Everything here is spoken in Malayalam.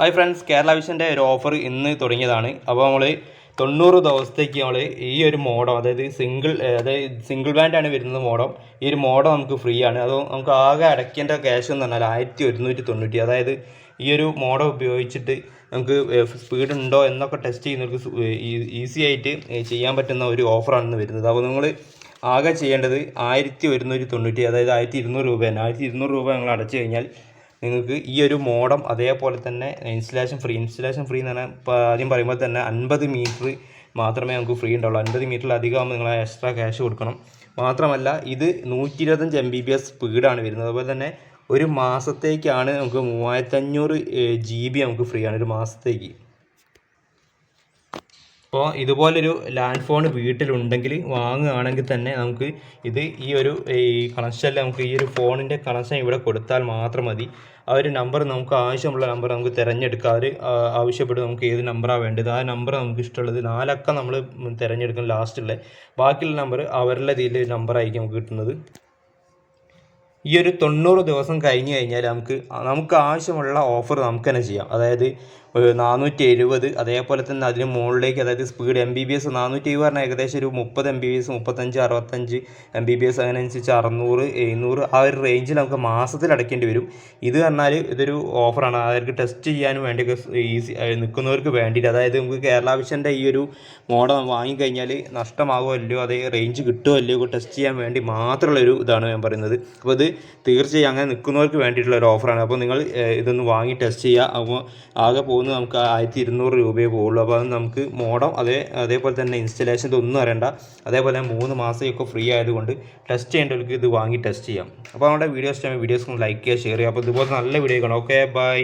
ഹായ് ഫ്രണ്ട്സ് കേരള വിഷന്റെ ഒരു ഓഫർ ഇന്ന് തുടങ്ങിയതാണ്. അപ്പോൾ നമ്മൾ തൊണ്ണൂറ് ദിവസത്തേക്ക് നമ്മൾ ഈ ഒരു മോഡം അതായത് സിംഗിൾ അതായത് സിംഗിൾ ബാൻഡാണ് വരുന്നത് മോഡം. ഈ ഒരു മോഡം നമുക്ക് ഫ്രീ ആണ്. അത് നമുക്ക് ആകെ അടയ്ക്കേണ്ട ക്യാഷ് എന്ന് പറഞ്ഞാൽ ആയിരത്തി ഒരുന്നൂറ്റി തൊണ്ണൂറ്റി അതായത് ഈ ഒരു മോഡം ഉപയോഗിച്ചിട്ട് നമുക്ക് സ്പീഡ് ഉണ്ടോ എന്നൊക്കെ ടെസ്റ്റ് ചെയ്യുന്നവർക്ക് ഈസി ആയിട്ട് ചെയ്യാൻ പറ്റുന്ന ഒരു ഓഫറാണ് വരുന്നത്. അപ്പോൾ നിങ്ങൾ ആകെ ചെയ്യേണ്ടത് ആയിരത്തി ഒരുന്നൂറ്റി തൊണ്ണൂറ്റി അതായത് ആയിരത്തി ഇരുന്നൂറ് രൂപയാണ് ആയിരത്തി ഇരുന്നൂറ് രൂപ നിങ്ങൾ അടച്ചു കഴിഞ്ഞാൽ നിങ്ങൾക്ക് ഈ ഒരു മോഡം അതേപോലെ തന്നെ ഇൻസ്റ്റലേഷൻ ഫ്രീ ഇൻസ്റ്റലേഷൻ ഫ്രീ എന്ന് പറഞ്ഞാൽ ഇപ്പോൾ ആദ്യം പറയുമ്പോൾ തന്നെ അൻപത് മീറ്റർ മാത്രമേ നമുക്ക് ഫ്രീ ഉണ്ടാവുള്ളൂ. അൻപത് മീറ്ററിൽ അധികമാകുമ്പോൾ നിങ്ങൾ എക്സ്ട്രാ ക്യാഷ് കൊടുക്കണം. മാത്രമല്ല ഇത് നൂറ്റി ഇരുപത്തഞ്ച് എം ബി ബി എസ് സ്പീഡാണ് വരുന്നത്. അതുപോലെ തന്നെ ഒരു മാസത്തേക്കാണ് നമുക്ക് മൂവായിരത്തഞ്ഞൂറ് ജി ബി നമുക്ക് ഫ്രീ ആണ് ഒരു മാസത്തേക്ക്. അപ്പോൾ ഇതുപോലൊരു ലാൻഡ് ഫോൺ വീട്ടിലുണ്ടെങ്കിൽ വാങ്ങുകയാണെങ്കിൽ തന്നെ നമുക്ക് ഇത് ഈ ഒരു ഈ കണക്ഷനിൽ നമുക്ക് ഈ ഒരു ഫോണിന്റെ കണക്ഷൻ ഇവിടെ കൊടുത്താൽ മാത്രം മതി. ആ ഒരു നമ്പർ നമുക്ക് ആവശ്യമുള്ള നമ്പർ നമുക്ക് തിരഞ്ഞെടുക്കാം. അവർ ആവശ്യപ്പെട്ട് നമുക്ക് ഏത് നമ്പറാണ് വേണ്ടത്. ആ നമ്പർ നമുക്ക് ഇഷ്ടമുള്ളത് നാലക്ക നമ്മൾ തിരഞ്ഞെടുക്കും ലാസ്റ്റുള്ള ബാക്കിയുള്ള നമ്പർ അവരുടെ ഇതിൽ നമ്പറായിരിക്കും നമുക്ക് കിട്ടുന്നത്. ഈ ഒരു തൊണ്ണൂറ് ദിവസം കഴിഞ്ഞ് കഴിഞ്ഞാൽ നമുക്ക് നമുക്ക് ആവശ്യമുള്ള ഓഫർ നമുക്ക് തന്നെ ചെയ്യാം. അതായത് നാനൂറ്റി എഴുപത് അതേപോലെ തന്നെ അതിന് മുകളിലേക്ക് അതായത് speed M B P S നാനൂറ്റി എഴുപത് പറഞ്ഞാൽ ഏകദേശം ഒരു മുപ്പത് എം ബി ബി എസ് മുപ്പത്തഞ്ച് അറുപത്തഞ്ച് എം ബി ബി എസ് അതിനനുസരിച്ച് അറുന്നൂറ് എഴുന്നൂറ് ആ ഒരു റേഞ്ചിൽ നമുക്ക് മാസത്തിൽ അടയ്ക്കേണ്ടി വരും. ഇത് പറഞ്ഞാൽ ഇതൊരു ഓഫറാണ് അവർക്ക് ടെസ്റ്റ് ചെയ്യാനും വേണ്ടിയൊക്കെ ഈസി നിൽക്കുന്നവർക്ക് വേണ്ടിയിട്ട്. അതായത് നമുക്ക് കേരള വിഷന്റെ ഈ ഒരു മോഡൽ വാങ്ങിക്കഴിഞ്ഞാൽ നഷ്ടമാകുമോ അല്ലയോ അതേ റേഞ്ച് കിട്ടുമോ അല്ലയോ ടെസ്റ്റ് ചെയ്യാൻ വേണ്ടി മാത്രമുള്ള ഒരു ഇതാണ് ഞാൻ പറയുന്നത്. അപ്പോൾ ഇത് തീർച്ചയായും അങ്ങനെ നിൽക്കുന്നവർക്ക് വേണ്ടിയിട്ടുള്ള ഒരു ഓഫറാണ് അപ്പോൾ നിങ്ങൾ ഇതൊന്ന് വാങ്ങി ടെസ്റ്റ് ചെയ്യുക. അപ്പോൾ ആകെ പോകുന്നത് നമുക്ക് ആയിരത്തി ഇരുന്നൂറ് രൂപയെ പോകുള്ളൂ അപ്പോൾ അത് നമുക്ക് മോഡം അതേ അതേപോലെ തന്നെ ഇൻസ്റ്റലേഷൻ ഇതൊന്നും അറിയണ്ട അതേപോലെ മൂന്ന് മാസമൊക്കെ ഫ്രീ ആയതുകൊണ്ട് ടെസ്റ്റ് ചെയ്യേണ്ടവർക്ക് ഇത് വാങ്ങി ടെസ്റ്റ് ചെയ്യാം. അപ്പോൾ നമ്മുടെ വീഡിയോസ് വീഡിയോസ് ലൈക്ക് ചെയ്യുക ഷെയർ ചെയ്യുക. അപ്പോൾ ഇതുപോലെ നല്ല വീഡിയോ കാണാം. Okay bye